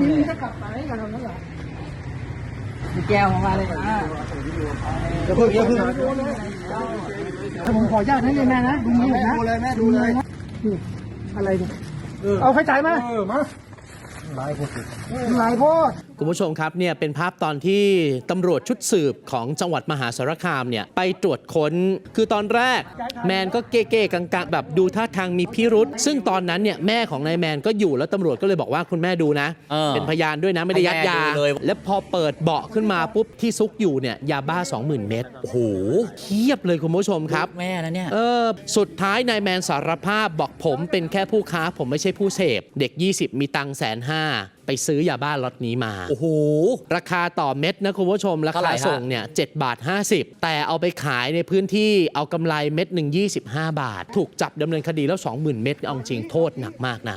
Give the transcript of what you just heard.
มึงจะกลับไปกันแล้วเหรอแก้วมาเลยอะเดี๋ยวเพิ่งเดี๋ยวเพิ่งผมขอญาตให้เลยแม่นะดูมือนะดูเลยแม่ดูเลยอะไรเนี่ยเอาไฟฉายมาเออมา หลายคนสิหลายโพดคุณผู้ชมครับเนี่ยเป็นภาพตอนที่ตำรวจชุดสืบของจังหวัดมหาสารคามเนี่ยไปตรวจค้นคือตอนแรก แมนก็เก้ๆกังๆแบบดูท่าทางมีพิรุษซึ่งตอนนั้นเนี่ยแม่ของนายแมนก็อยู่แล้วตำรวจก็เลยบอกว่าคุณแม่ดูนะ เออเป็นพยานด้วยนะไม่ได้ยัดยาให้แม่ดูเลย แล้วพอเปิดเบาะขึ้นมาปุ๊บที่ซุกอยู่เนี่ยยาบ้า 20,000 เม็ดโอ้โหเทียบเลยคุณผู้ชมครับ แม่นะเนี่ย เออสุดท้ายนายแมนสารภาพบอกผมเป็นแค่ผู้ค้าผมไม่ใช่ผู้เสพเด็ก 20 มีตังแสนห้าไปซื้อยาบ้าล็อตนี้มา โอ้โห ราคาต่อเม็ดนะคุณผู้ชม ราเท่าไหร่คาฮะ ส่งเนี่ย7บาท 50 แต่เอาไปขายในพื้นที่เอากำไรเม็ดหนึ่ง25 บาท ถูกจับดำเนินคดีแล้ว 20,000 เม็ดเอาจริงโทษหนักมากนะ